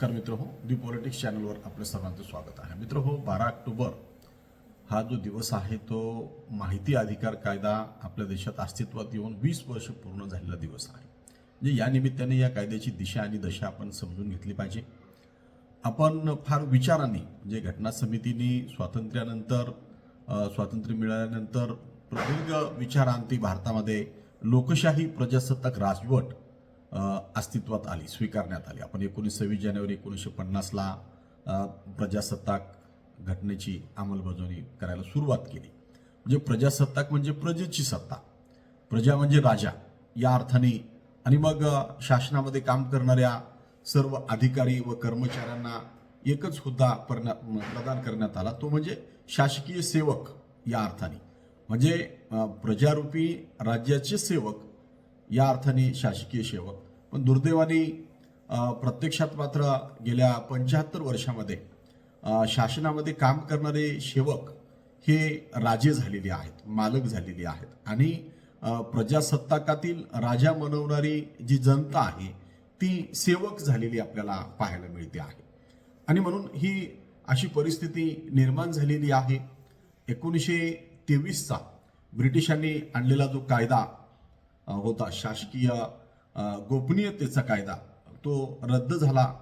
नमस्कार मित्र हो दी पॉलिटिक्स चॅनलवर आपल्या सर्वांचं स्वागत आहे. मित्र हो बारा ऑक्टोबर हा जो दिवस आहे तो माहिती अधिकार कायदा आपल्या देशात अस्तित्वात येऊन वीस वर्ष पूर्ण झालेला दिवस आहे. म्हणजे या निमित्ताने या कायद्याची दिशा आणि दशा आपण समजून घेतली पाहिजे. आपण फार विचाराने म्हणजे घटना समितीने स्वातंत्र्यानंतर स्वातंत्र्य मिळाल्यानंतर प्रदीर्घ विचारांती भारतामध्ये लोकशाही प्रजासत्ताक राजवट अस्तित्वात आली स्वीकारण्यात आली. आपण एकोणीस सव्वीस जानेवारी एकोणीसशे पन्नासला प्रजासत्ताक घटनेची अंमलबजावणी करायला सुरुवात केली. म्हणजे प्रजासत्ताक म्हणजे प्रजेची सत्ता. प्रजा म्हणजे राजा या अर्थाने. आणि मग शासनामध्ये काम करणाऱ्या सर्व अधिकारी व कर्मचाऱ्यांना एकच हुद्दा परण्या प्रदान करण्यात आला. तो म्हणजे शासकीय सेवक या अर्थाने. म्हणजे प्रजारूपी राज्याचे सेवक या अर्थाने शासकीय सेवक. पण दुर्दैवाने प्रत्यक्षात मात्र गेल्या पंच्याहत्तर वर्षामध्ये शासनामध्ये काम करणारे सेवक हे राजे झालेले आहेत मालक झालेले आहेत. आणि प्रजासत्ताकातील राजा मनवणारी जी जनता आहे ती सेवक झालेली आपल्याला पाहायला मिळते आहे. आणि म्हणून ही अशी परिस्थिती निर्माण झालेली आहे. एकोणीसशे तेवीसचा ब्रिटिशांनी आणलेला जो कायदा होता. शासकीय गोपनीयतेचा कायदा. तो रद्द झाला.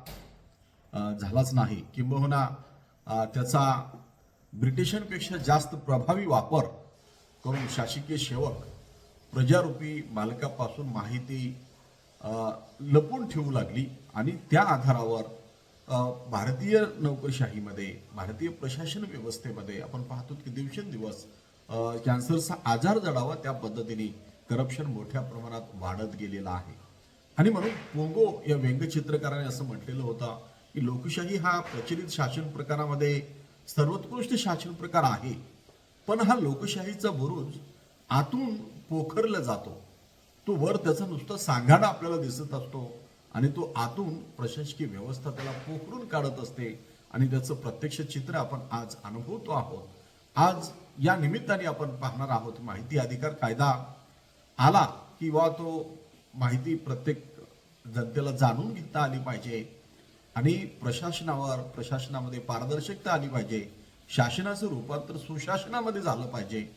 झालाच नाही. किंबहुना त्याचा ब्रिटिशांपेक्षा जास्त प्रभावी वापर करून शासकीय सेवक प्रजारूपी मालकापासून माहिती लपून ठेवू लागली आणि त्या आधारावर भारतीय नोकरशाहीमध्ये भारतीय प्रशासन व्यवस्थेमध्ये आपण पाहतो की दिवसेंदिवस कॅन्सरचा आजार जडावा त्या पद्धतीने करप्शन मोठ्या प्रमाणात वाढत गेलेलं आहे. आणि म्हणून पोंगो या व्यंगचित्रकाराने असं म्हटलेलं होतं की लोकशाही हा प्रचलित शासन प्रकारामध्ये सर्वोत्कृष्ट शासन प्रकार आहे. पण हा लोकशाहीचा बुरुज आतून पोखरला जातो. तो वर त्याचा नुसता सांगाडा आपल्याला दिसत असतो आणि तो आतून प्रशासकीय व्यवस्था त्याला पोखरून काढत असते आणि त्याचं प्रत्यक्ष चित्र आपण आज अनुभवतो आहोत. आज या निमित्ताने आपण पाहणार आहोत माहिती अधिकार कायदा आला किंवा तो माहिती प्रत्येक जनतेला जाणून घेता आली पाहिजे. आणि प्रशासनावर प्रशासनामध्ये पारदर्शकता आली पाहिजे. शासनाचं रूपांतर सुशासनामध्ये झालं पाहिजे.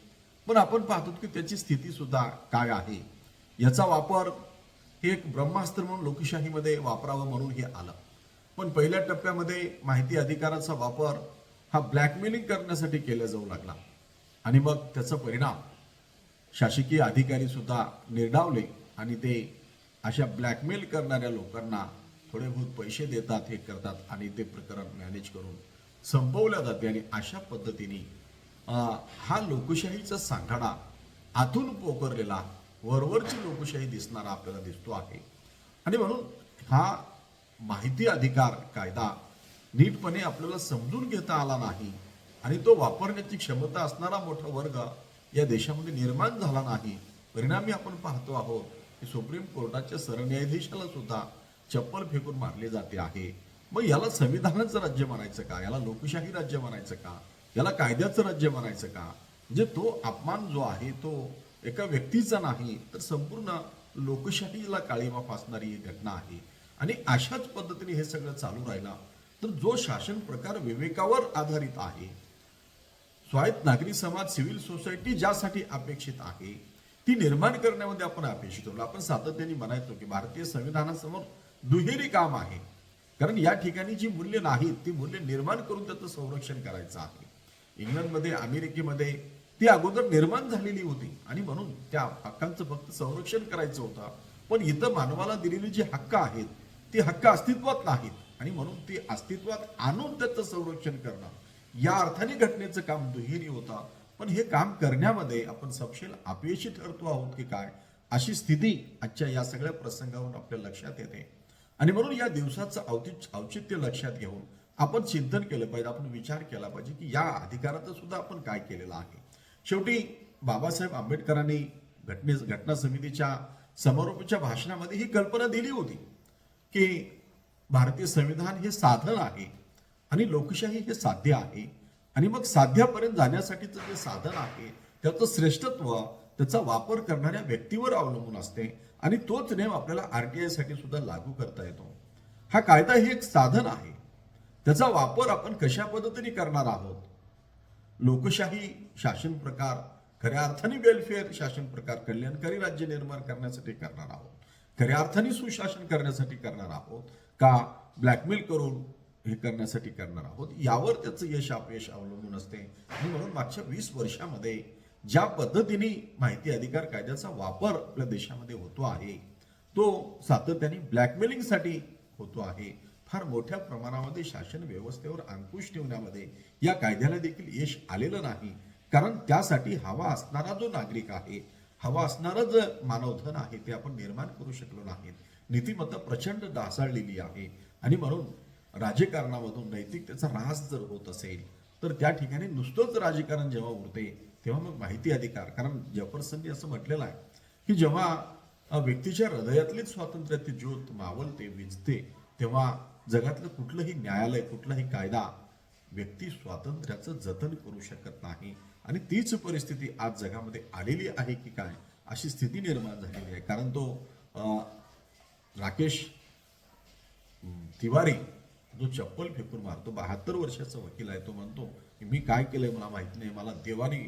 पण आपण पाहतो की त्याची स्थिती सुद्धा काय आहे? याचा वापर हे एक ब्रह्मास्त्र म्हणून लोकशाहीमध्ये वापरावं म्हणून हे आलं. पण पहिल्या टप्प्यामध्ये माहिती अधिकाराचा वापर हा ब्लॅकमेलिंग करण्यासाठी केला जाऊ लागला. आणि मग त्याचा परिणाम शासकीय अधिकारी सुद्धा निर्डावले आणि ते अशा ब्लॅकमेल करणाऱ्या लोकांना थोडे बहुत पैसे देतात हे करतात आणि ते प्रकरण मॅनेज करून संपवल्या जाते. आणि अशा पद्धतीने हा लोकशाहीचा सांगाडा आतून पोकरलेला वरवरची लोकशाही दिसणारा आपल्याला दिसतो आहे. आणि म्हणून हा माहिती अधिकार कायदा नीटपणे आपल्याला समजून घेता आला नाही आणि तो वापरण्याची क्षमता असणारा मोठा वर्ग या देशामध्ये निर्माण झाला नाही. परिणामी आपण पाहतो आहोत की सुप्रीम कोर्टाच्या सरन्यायाधीशाला सुद्धा चप्पल फेकून मारले जाते आहे. मग याला संविधानाचं राज्य म्हणायचं का? याला लोकशाही राज्य म्हणायचं का? याला कायद्याचं राज्य म्हणायचं का? म्हणजे तो अपमान जो आहे तो एका व्यक्तीचा नाही तर संपूर्ण लोकशाहीला काळीमा फासणारी ही घटना आहे. आणि अशाच पद्धतीने हे सगळं चालू राहिला तर जो शासन प्रकार विवेकावर आधारित आहे स्वायत्त नागरी समाज सिव्हिल सोसायटी ज्यासाठी अपेक्षित आहे ती निर्माण करण्यामध्ये आपण अपेक्षित होतो आपण सातत्याने म्हणायचो की भारतीय संविधानासमोर दुहेरी काम आहे. कारण या ठिकाणी जी मूल्य नाहीत ती मूल्य निर्माण करून त्याचं संरक्षण करायचं आहे. इंग्लंडमध्ये अमेरिकेमध्ये ती अगोदर निर्माण झालेली होती आणि म्हणून त्या हक्कांचं फक्त संरक्षण करायचं होतं. पण इथं मानवाला दिलेली जी हक्क आहेत ती हक्क अस्तित्वात नाहीत आणि म्हणून ती अस्तित्वात आणून त्याचं संरक्षण करणं या अर्थाने घटनेचं काम दुहेरी होता. पण हे काम करण्यामध्ये आपण सपशेल अपयशी ठरतो आहोत की काय? अशी स्थिती आजच्या या सगळ्या प्रसंगावरून आपल्या लक्षात येते. आणि म्हणून या दिवसाचं औचित्य औचित्य लक्षात घेऊन आपण चिंतन केलं पाहिजे आपण विचार केला पाहिजे की या अधिकाराचं सुद्धा आपण काय केलेलं आहे. शेवटी बाबासाहेब आंबेडकरांनी घटने घटना समितीच्या समारोपाच्या भाषणामध्ये ही कल्पना दिली होती की भारतीय संविधान हे साधन आहे. आणि लोकशाही हे साध्य आहे. आणि मग साध्यापर्यंत जाण्यासाठीचं जे साधन आहे त्याचं श्रेष्ठत्व त्याचा वापर करणाऱ्या व्यक्तीवर अवलंबून असते. आणि तोच नेम आपल्याला आर टी आयसाठी सुद्धा लागू करता येतो. हा कायदा हे एक साधन आहे. त्याचा वापर आपण कशा पद्धतीने करणार आहोत? लोकशाही शासन प्रकार खऱ्या अर्थाने वेलफेअर शासन प्रकार कल्याणकारी राज्य निर्माण करण्यासाठी करणार आहोत. खऱ्या अर्थाने सुशासन करण्यासाठी करणार आहोत. का ब्लॅकमेल करून हे करण्यासाठी करणार आहोत. यावर त्याचं यश अपयश अवलंबून असते. आणि म्हणून मागच्या वीस वर्षामध्ये ज्या पद्धतीने माहिती अधिकार कायद्याचा वापर आपल्या देशामध्ये होतो आहे तो सातत्याने ब्लॅकमेलिंगसाठी होतो आहे. फार मोठ्या प्रमाणामध्ये शासन व्यवस्थेवर अंकुश ठेवण्यामध्ये या कायद्याला देखील यश आलेलं नाही. कारण त्यासाठी हवा असणारा जो नागरिक आहे हवा असणारं जे मानवधन आहे ते आपण निर्माण करू शकलो नाहीत. नीतिमत्ता प्रचंड ढासळलेली आहे. आणि म्हणून राजकारणामधून नैतिकतेचा ऱ्हास जर होत असेल तर त्या ठिकाणी नुसतंच राजकारण जेव्हा उरते तेव्हा मग माहिती अधिकार. कारण जेफरसननी असं म्हटलेलं आहे की जेव्हा व्यक्तीच्या हृदयातलीच स्वातंत्र्याची ज्योत मावलते विजते तेव्हा जगातलं कुठलंही न्यायालय कुठलाही कायदा व्यक्ती स्वातंत्र्याचं जतन करू शकत नाही. आणि तीच परिस्थिती आज जगामध्ये आलेली आहे की काय अशी स्थिती निर्माण झालेली आहे. कारण तो राकेश तिवारी जो चप्पल फेकून मारतो बहात्तर वर्षाचा वकील आहे तो म्हणतो की मी काय केलंय मला माहीत नाही मला देवाने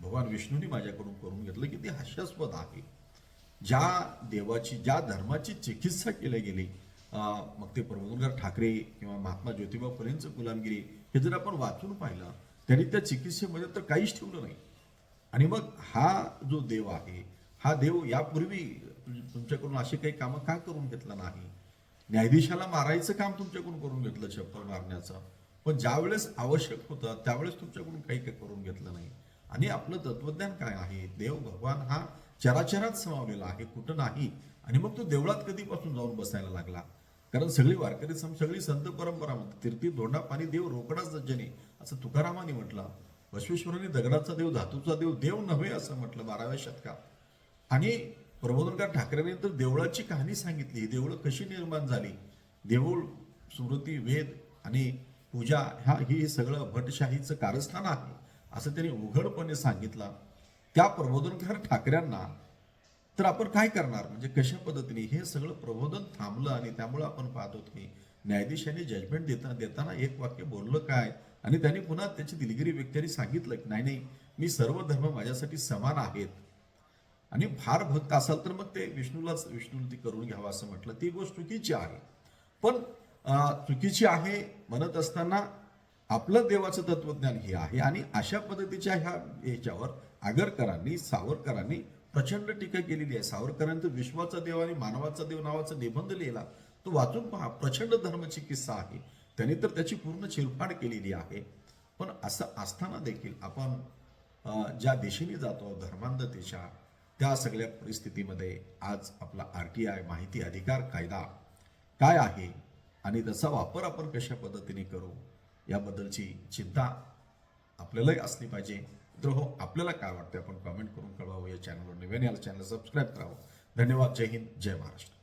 भगवान विष्णूने माझ्याकडून करून घेतलं की ते हास्यास्पद आहे. ज्या देवाची ज्या धर्माची चिकित्सा केली गेली अं, मग ते प्रबोधनकर ठाकरे किंवा महात्मा ज्योतिबा फुलेंचं गुलामगिरी हे जर आपण वाचून पाहिलं त्यांनी त्या चिकित्सेमध्ये तर काहीच ठेवलं नाही. आणि मग हा जो देव आहे हा देव यापूर्वी तुमच्याकडून अशी काही कामं का करून घेतलं नाही? न्यायाधीशाला मारायचं काम तुमच्याकडून करून घेतलं छप्पर मारण्याचं. पण ज्यावेळेस आवश्यक होतं त्यावेळेस तुमच्याकडून काही काही करून घेतलं नाही. आणि आपलं तत्वज्ञान काय आहे? देव भगवान हा चराचरात समावलेला आहे कुठं नाही. आणि मग तो देवळात कधीपासून जाऊन बसायला लागला? कारण सगळी वारकरी सम सगळी संत परंपरा म्हणते तीर्थी धोंडा पाणी देव रोकडाच जने असं तुकारामाने म्हटलं. बसवेश्वरांनी दगडाचा देव धातूचा देव देव नव्हे असं म्हटलं बाराव्या शतकात. आणि प्रबोधनकार ठाकरेंनी तर देवळाची कहाणी सांगितली. देवळं कशी निर्माण झाली? देऊळ स्मृती वेद आणि पूजा ह्या ही सगळं भटशाहीचं कारस्थान आहे असं त्यांनी उघडपणे सांगितलं. त्या प्रबोधनकार ठाकऱ्यांना तर आपण काय करणार? म्हणजे कशा पद्धतीने? हे सगळं प्रबोधन थांबलं आणि त्यामुळे आपण पाहतो की न्यायाधीशांनी जजमेंट देता देताना एक वाक्य बोललं काय? आणि त्यांनी पुन्हा त्याची दिलगिरी व्यक्तीने सांगितलं की नाही नाही मी सर्व धर्म माझ्यासाठी समान आहेत. आणि फार भक्त असाल तर मग ते विष्णूलाच विष्णूला ती करून घ्यावं असं म्हटलं. ती गोष्ट चुकीची आहे. पण चुकीची आहे म्हणत असताना आपलं देवाचं तत्वज्ञान हे आहे आणि अशा पद्धतीच्या ह्या ह्याच्यावर आगरकरांनी सावरकरांनी प्रचंड टीका केलेली आहे. सावरकरांचं विश्वाचा देव आणि मानवाचा देव नावाचा निबंध लिहिला. तो वाचून पहा. प्रचंड धर्माची किस्सा आहे. त्याने तर त्याची पूर्ण चिरफाड केलेली आहे. पण असं असताना देखील आपण ज्या दिशेने जातो धर्मांधतेच्या त्या सगळ्या परिस्थितीमध्ये आज आपला आर टी आय माहिती अधिकार कायदा काय आहे आणि त्याचा वापर आपण कशा पद्धतीने करू याबद्दलची चिंता आपल्यालाही असली पाहिजे. तर हो आपल्याला काय वाटतं आपण कमेंट करून कळवावं या चॅनलवर नवीन याला चॅनल सबस्क्राईब करावं. धन्यवाद. जय हिंद. जय महाराष्ट्र.